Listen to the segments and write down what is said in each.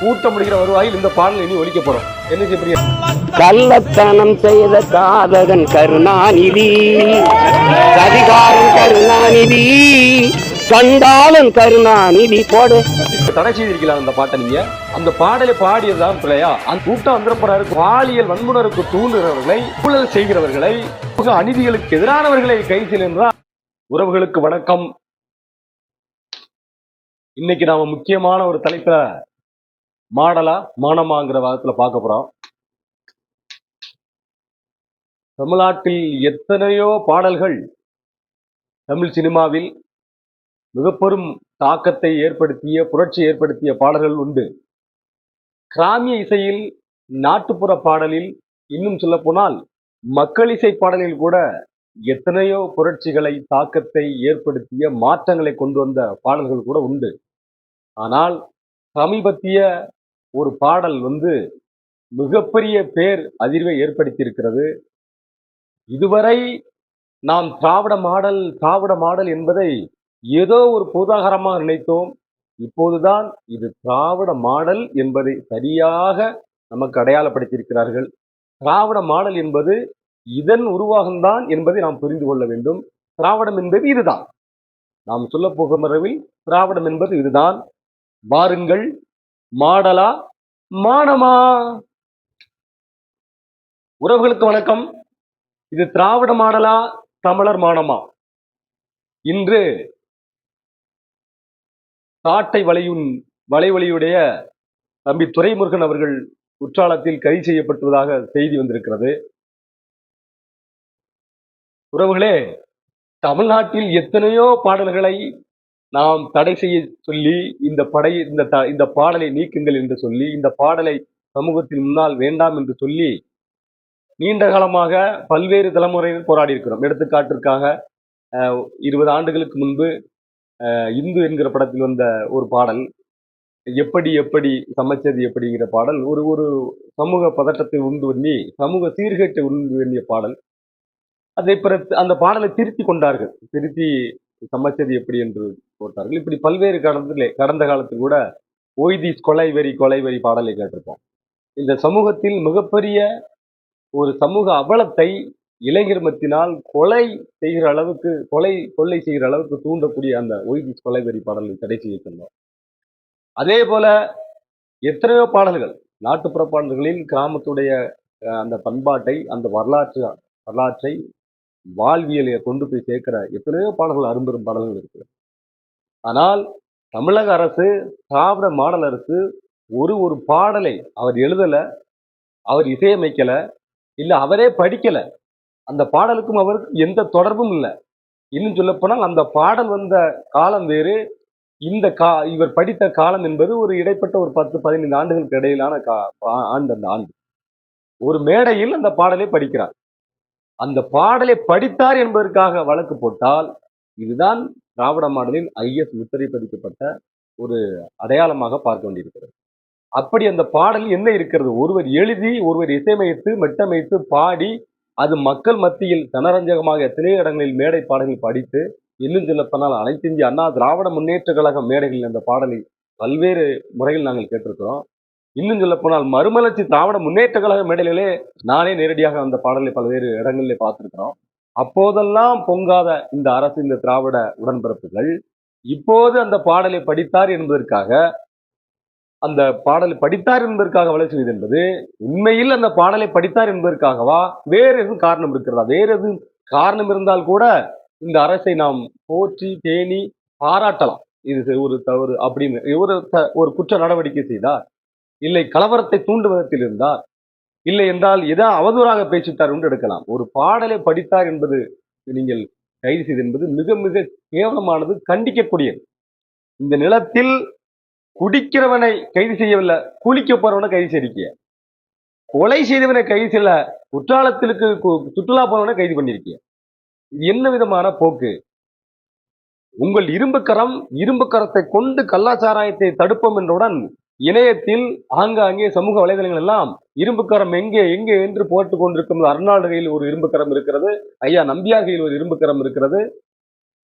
கூட்டம் முடிகிற வருவாயில் இந்த பாடல் இனி ஒலிக்க போறோம். என்ன செய்ய கள்ளத்தனம் செய்த காதகன் கருணாநிதி அதிகாரம் கருணாநிதி கண்டாலும் கருணாநிதி போடு. தடை செய்திருக்கலாம் அந்த பாட்டை நீங்க? அந்த பாடலை பாடியதுதான் பிள்ளையா? அந்த கூட்டம் வந்திருப்பாரு பாலியல் வன்முனருக்கு தூண்டுகிறவர்களை ஊழல் செய்கிறவர்களை அநீதிகளுக்கு எதிரானவர்களை கை செல்கின்றார் உறவுகளுக்கு வணக்கம். இன்னைக்கு நாம முக்கியமான ஒரு தலைப்புல மாடலா மானமாங்கிற வாதத்துல பார்க்க போறோம். தமிழ்நாட்டில் எத்தனையோ பாடல்கள் தமிழ் சினிமாவில் மிகப்பெரும் தாக்கத்தை ஏற்படுத்திய புரட்சி ஏற்படுத்திய பாடல்கள் உண்டு. கிராமிய இசையில் நாட்டுப்புற பாடலில் இன்னும் சொல்ல போனால் மக்கள் இசை பாடலில் கூட எத்தனையோ புரட்சிகளை தாக்கத்தை ஏற்படுத்திய மாற்றங்களை கொண்டு வந்த பாடல்கள் கூட உண்டு. ஆனால் சமீபத்திய ஒரு பாடல் வந்து மிகப்பெரிய பேர் அதிர்வை ஏற்படுத்தியிருக்கிறது. இதுவரை நாம் திராவிட மாடல் திராவிட மாடல் என்பதை ஏதோ ஒரு பூதாகரமாக நினைத்தோம். இப்போதுதான் இது திராவிட மாடல் என்பதை சரியாக நமக்கு அடையாளப்படுத்தியிருக்கிறார்கள். திராவிட மாடல் என்பது இதன் உருவாகம்தான் என்பதை நாம் புரிந்து கொள்ள வேண்டும். திராவிடம் என்பது இதுதான். நாம் சொல்ல போகும் அளவில் திராவிடம் என்பது இதுதான். வாருங்கள் மாடலா மானமா? உறவுகளுக்கு வணக்கம். இது திராவிட மாடலா தமிழர் மானமா? இன்று காட்டை வலையுன் வலைவலியுடைய தம்பி துரைமுருகன் அவர்கள் குற்றாலத்தில் கைது செய்யப்பட்டுள்ளதாக செய்தி வந்திருக்கிறது. உறவுகளே தமிழ்நாட்டில் எத்தனையோ பாடல்களை நாம் தடை செய்ய சொல்லி இந்த படை இந்த த- இந்த பாடலை நீக்குங்கள் என்று சொல்லி இந்த பாடலை சமூகத்தின் முன்னால் வேண்டாம் என்று சொல்லி நீண்ட காலமாக பல்வேறு தலைமுறையினர் போராடி இருக்கிறோம். எடுத்துக்காட்டிற்காக இருபது ஆண்டுகளுக்கு முன்பு இந்து என்கிற படத்தில் வந்த ஒரு பாடல் எப்படி எப்படி சமைச்சது எப்படிங்கிற பாடல் ஒரு ஒரு சமூக பதட்டத்தை உண்டு பண்ணி சமூக சீர்கேட்டை உண்டு பண்ணிய பாடல். அதை பிறகு அந்த பாடலை திருத்தி கொண்டார்கள். திருத்தி சமைச்சது எப்படி என்று கோர்த்தார்கள் இப்படி பல்வேறு கடந்த கடந்த காலத்தில் கூட ஓய்தீஸ் கொலை வரி கொலை வரி பாடலை கேட்டிருப்போம். இந்த சமூகத்தில் மிகப்பெரிய ஒரு சமூக அவலத்தை இளைஞர் மத்தினால் கொலை செய்கிற அளவுக்கு கொலை கொள்ளை செய்கிற அளவுக்கு தூண்டக்கூடிய அந்த ஒய்தீஸ் கொலை வரி பாடலை தடை செய்ய அதே போல எத்தனையோ பாடல்கள் நாட்டுப்புற பாடல்களில் கிராமத்துடைய அந்த பண்பாட்டை அந்த வரலாற்று வரலாற்றை வாழ்வியலை கொண்டு போய் சேர்க்கிற எத்தனையோ பாடல்கள் அரும்பெரும் பாடல்கள் இருக்குது ஆனால் தமிழக அரசு திராவிட மாடல் அரசு ஒரு ஒரு பாடலை அவர் எழுதலை அவர் இசையமைக்கலை இல்லை அவரே படிக்கலை. அந்த பாடலுக்கும் அவருக்கு எந்த தொடர்பும் இல்லை. இன்னும் சொல்லப்போனால் அந்த பாடல் வந்த காலம் வேறு. இந்த கா இவர் படித்த காலம் என்பது ஒரு இடைப்பட்ட ஒரு பத்து பதினைந்து ஆண்டுகளுக்கு இடையிலான கா ஆண்டு அந்த ஆண்டு. ஒரு மேடையில் அந்த பாடலை படிக்கிறார். அந்த பாடலை படித்தார் என்பதற்காக வழக்கு போட்டால் இதுதான் திராவிட மாடலின் ஐஎஸ் முத்திரை பதிக்கப்பட்ட ஒரு அடையாளமாக பார்க்க வேண்டியிருக்கிறது. அப்படி அந்த பாடல் என்ன இருக்கிறது? ஒருவர் எழுதி ஒருவர் இசையமைத்து மெட்டமைத்து பாடி அது மக்கள் மத்தியில் ஜனரஞ்சகமாக எத்தனையோ இடங்களில் மேடை பாடல்கள் படித்து இன்னும் சொல்லப்போனால் அனைத்து இந்திய அண்ணா திராவிட முன்னேற்ற கழக மேடைகளில் அந்த பாடலை பல்வேறு முறையில் நாங்கள் கேட்டிருக்கிறோம். இன்னும் சொல்லப்போனால் மறுமலர்ச்சி திராவிட முன்னேற்ற கழக மேடைகளிலே நானே நேரடியாக அந்த பாடலை பல்வேறு இடங்களிலே பார்த்திருக்கிறோம். அப்போதெல்லாம் பொங்காத இந்த அரசு இந்த திராவிட உடன்பிறப்புகள் இப்போது அந்த பாடலை படித்தார் என்பதற்காக அந்த பாடலை படித்தார் என்பதற்காக வலை செய்வது என்பது உண்மையில் அந்த பாடலை படித்தார் என்பதற்காகவா? வேறு எதுவும் காரணம் இருக்கிறதா? வேறு எதுவும் காரணம் இருந்தால் கூட இந்த அரசை நாம் போற்றி பேணி பாராட்டலாம். இது ஒரு தவறு அப்படின்னு ஒரு த- ஒரு குற்ற நடவடிக்கை செய்தார். இல்லை கலவரத்தை தூண்டும் விதத்தில் இருந்தார். இல்லை என்றால் ஏதோ அவதூறாக பேசிட்டார் என்று எடுக்கலாம். ஒரு பாடலை படித்தார் என்பது நீங்கள் கைது செய்து என்பது மிக மிக கேவலமானது கண்டிக்கக்கூடியது. இந்த நிலத்தில் குடிக்கிறவனை கைது செய்யவில்லை குளிக்க போறவனை கைது செய்திருக்கிய. கொலை செய்தவனை கைது செய்யல குற்றாலத்திற்கு கு- சுற்றுலா போனவனை கைது பண்ணிருக்கிய என்ன விதமான போக்கு? உங்கள் இரும்பு கரம் இரும்பு கரத்தை கொண்டு கல்லாச்சாராயத்தை தடுப்போம் என்றவுடன் இணையத்தில் ஆங்காங்கே சமூக வலைதளங்கள் எல்லாம் இரும்புக்கரம் எங்கே எங்கே என்று போட்டு கொண்டிருக்கும் அருணாடுகையில் ஒரு இரும்புக்கரம் இருக்கிறது. ஐயா நம்பியார் கையில் ஒரு இரும்புக்கரம் இருக்கிறது.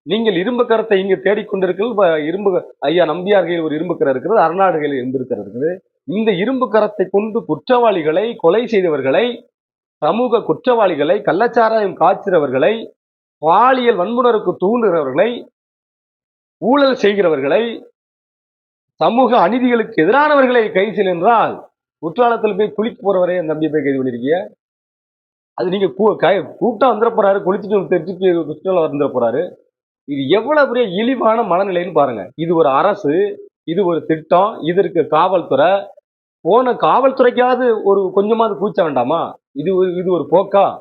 நீங்கள் இரும்பு கரத்தை இங்கு தேடிக்கொண்டிருக்கிறது இரும்பு ஐயா நம்பியார் கையில் ஒரு இரும்பு கரம் இருக்கிறது அருணாடு கையில் இரும்பு கரம் இருக்குது இந்த இரும்பு கரத்தை கொண்டு குற்றவாளிகளை கொலை செய்தவர்களை சமூக குற்றவாளிகளை கள்ளச்சாராயம் காய்ச்சிறவர்களை பாலியல் வன்புணருக்கு தூண்டுகிறவர்களை ஊழல் செய்கிறவர்களை சமூக அநீதிகளுக்கு எதிரானவர்களை கைது என்றால் குற்றாலத்தில் போய் குளிக்க போறவரே அந்த தம்பியை போய் கைது பண்ணிருக்கீங்க அது நீங்க கை- கூட்டம் வந்துட போறாரு குளிச்சுட்டு தெரிஞ்சுட்டு குற்றாலம் வந்துட போறாரு. இது எவ்வளவு பெரிய இழிவான மனநிலைன்னு பாருங்க. இது ஒரு அரசு இது ஒரு திட்டம் இதற்கு காவல்துறை. போன காவல்துறைக்காவது ஒரு கொஞ்சமாவது கூச்ச வேண்டாமா? இது ஒரு- இது ஒரு போக்கா?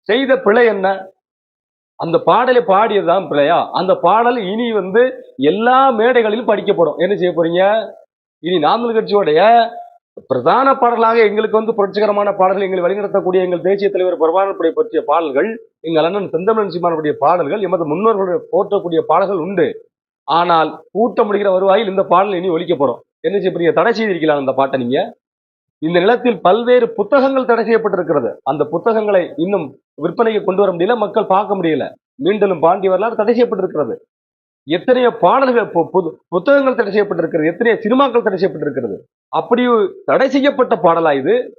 செய்த பிழை என்ன? அந்த பாடலை பாடியதுதான் பிள்ளையா? அந்த பாடல் இனி வந்து எல்லா மேடைகளிலும் படிக்கப்படும். என்ன செய்ய போறீங்க? இனி நாமல் கட்சியோடைய பிரதான பாடலாக எங்களுக்கு வந்து புரட்சிகரமான பாடல்கள் எங்களை வழிநடத்தக்கூடிய எங்கள் தேசிய தலைவர் பிரபாகரனுடைய பற்றிய பாடல்கள் எங்கள் அண்ணன் செந்தமிழன் சீமானுடைய பாடல்கள் எமது முன்னோர்களுடைய போற்றக்கூடிய பாடல்கள் உண்டு. ஆனால் கூட்டம் முடிகிற வருவாயில் இந்த பாடல் இனி ஒழிக்கப்படும் என்ன செய்ய போறீங்க? தடை செய்திருக்கலாம் அந்த பாட்டை நீங்க? இந்த நிலத்தில் பல்வேறு புத்தகங்கள் தடை செய்யப்பட்டிருக்கிறது. அந்த புத்தகங்களை இன்னும் விற்பனைக்கு கொண்டு வர முடியல மக்கள் பார்க்க முடியல. மீண்டும் பாண்டி வரலாறு தடை செய்யப்பட்டிருக்கிறது. எத்தனையோ பாடல்கள் புது- புத்தகங்கள் தடை செய்யப்பட்டிருக்கிறது. எத்தனையோ சினிமாக்கள் தடை செய்யப்பட்டிருக்கிறது. அப்படி தடை செய்யப்பட்ட பாடலா இது?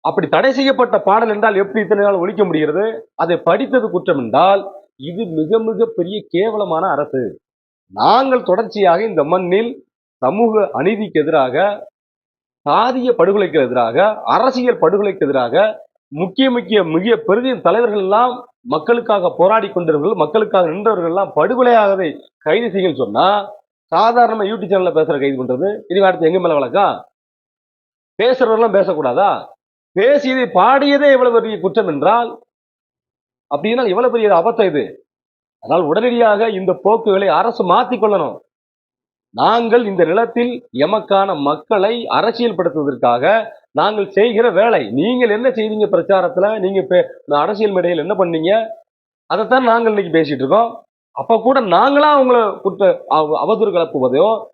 அப்படி தடை செய்யப்பட்ட பாடல் என்றால் எப்படி இத்தனை நாள் ஒழிக்க முடிகிறது? அதை படித்தது குற்றம் என்றால் இது மிக மிக பெரிய கேவலமான அரசு. நாங்கள் தொடர்ச்சியாக இந்த மண்ணில் சமூக அநீதிக்கு எதிராக சாதிய படுகொலைக்கு எதிராக அரசியல் படுகொலைக்கு எதிராக முக்கிய முக்கிய மிக பெரிய தலைவர்கள் எல்லாம் மக்களுக்காக போராடி கொண்டவர்கள் மக்களுக்காக நின்றவர்கள் எல்லாம் படுகொலையாகவே கைது செய்யுன்னு சொன்னா சாதாரண யூடியூப் சேனல்ல பேசுற கைது பண்றது? இது அடுத்து எங்க மேல வழக்கா? பேசுறவரெல்லாம் பேசக்கூடாதா? பேசியதை பாடியதே எவ்வளவு பெரிய குற்றம் என்றால் அப்படின்னா எவ்வளவு பெரிய அபத்தம் இது? அதனால் உடனடியாக இந்த போக்குகளை அரசு மாத்திக் கொள்ளணும். நாங்கள் இந்த நிலத்தில் எமக்கான மக்களை அரசியல்படுத்துவதற்காக நாங்கள் செய்கிற வேலை. நீங்கள் என்ன செய்தீங்க பிரச்சாரத்துல? நீங்க அரசியல் மேடையில் என்ன பண்ணீங்க? அதைத்தான் நாங்கள் இன்னைக்கு பேசிட்டு இருக்கோம். அப்ப கூட நாங்களா அவங்கள குற்ற அவ- அவதூறு கலப்புவதையோ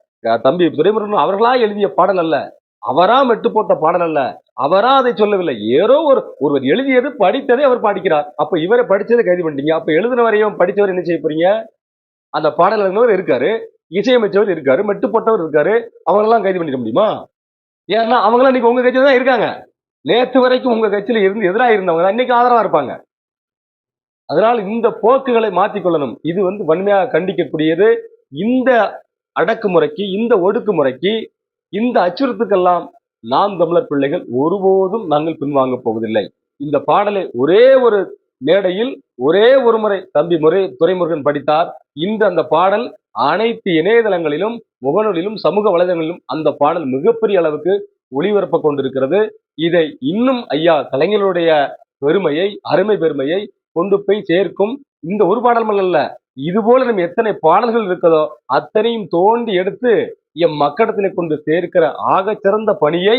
தம்பி துரைமுருகன் அவர்களா எழுதிய பாடல் அல்ல. அவரா மெட்டு போட்ட பாடல் அல்ல. அவரா அதை சொல்லவில்லை. ஏதோ ஒரு ஒருவர் எழுதியது படித்ததை அவர் படிக்கிறார். அப்ப இவரை படிச்சதை கைது பண்ணிட்டீங்க. அப்ப எழுதினவரையும் படித்தவர் என்ன செய்ய போறீங்க? அந்த பாடல் இருக்காரு. இசையமைச்சவர் இருக்காரு மெட்டு போட்டவர் இருக்காரு. அவங்களெல்லாம் கைது பண்ணிட முடியுமா? ஏன்னா அவங்களாம் இன்னைக்கு உங்க கட்சியில தான் இருக்காங்க. நேற்று வரைக்கும் உங்க கட்சியில இருந்து எதிராக இருந்தவங்க தான் இன்னைக்கு ஆதரவா இருப்பாங்க. அதனால் இந்த போக்குகளை மாற்றிக்கொள்ளணும் இது வந்து வன்மையாக கண்டிக்கக்கூடியது. இந்த அடக்குமுறைக்கு இந்த ஒடுக்குமுறைக்கு இந்த அச்சுறுத்துக்கெல்லாம் நாம் தமிழர் பிள்ளைகள் ஒருபோதும் நாங்கள் பின்வாங்க போவதில்லை. இந்த பாடலை ஒரே ஒரு மேடையில் ஒரே ஒரு முறை தம்பி முறை துரைமுருகன் படித்தார். இந்த அந்த பாடல் அனைத்து இணையதளங்களிலும் முகநூலிலும் சமூக வலைதளங்களிலும் அந்த பாடல் மிகப்பெரிய அளவுக்கு ஒளிபரப்ப கொண்டிருக்கிறது. இதை இன்னும் ஐயா கலைஞருடைய பெருமையை அருமை பெருமையை கொண்டு போய் சேர்க்கும் இந்த ஒரு பாடல்கள் அல்ல. இது போல நம்ம எத்தனை பாடல்கள் இருக்கதோ அத்தனையும் தோண்டி எடுத்து எம் மக்களிடத்திலே கொண்டு சேர்க்கிற ஆகச்சிறந்த பணியை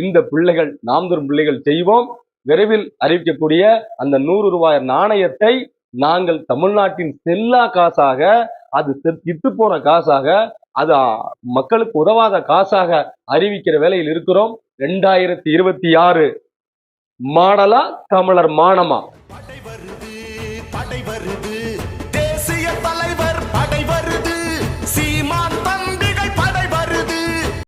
இந்த பிள்ளைகள் நாம் தரும் பிள்ளைகள் செய்வோம். விரைவில் அறிவிக்கக்கூடிய அந்த நூறு ரூபாய் நாணயத்தை நாங்கள் தமிழ்நாட்டின் செல்லா காசாக அது இத்து போன காசாக அது மக்களுக்கு உதவாத காசாக அறிவிக்கிற வேலையில் இருக்கிறோம். ரெண்டாயிரத்தி இருபத்தி ஆறு மாடலா தமிழர் மானமா?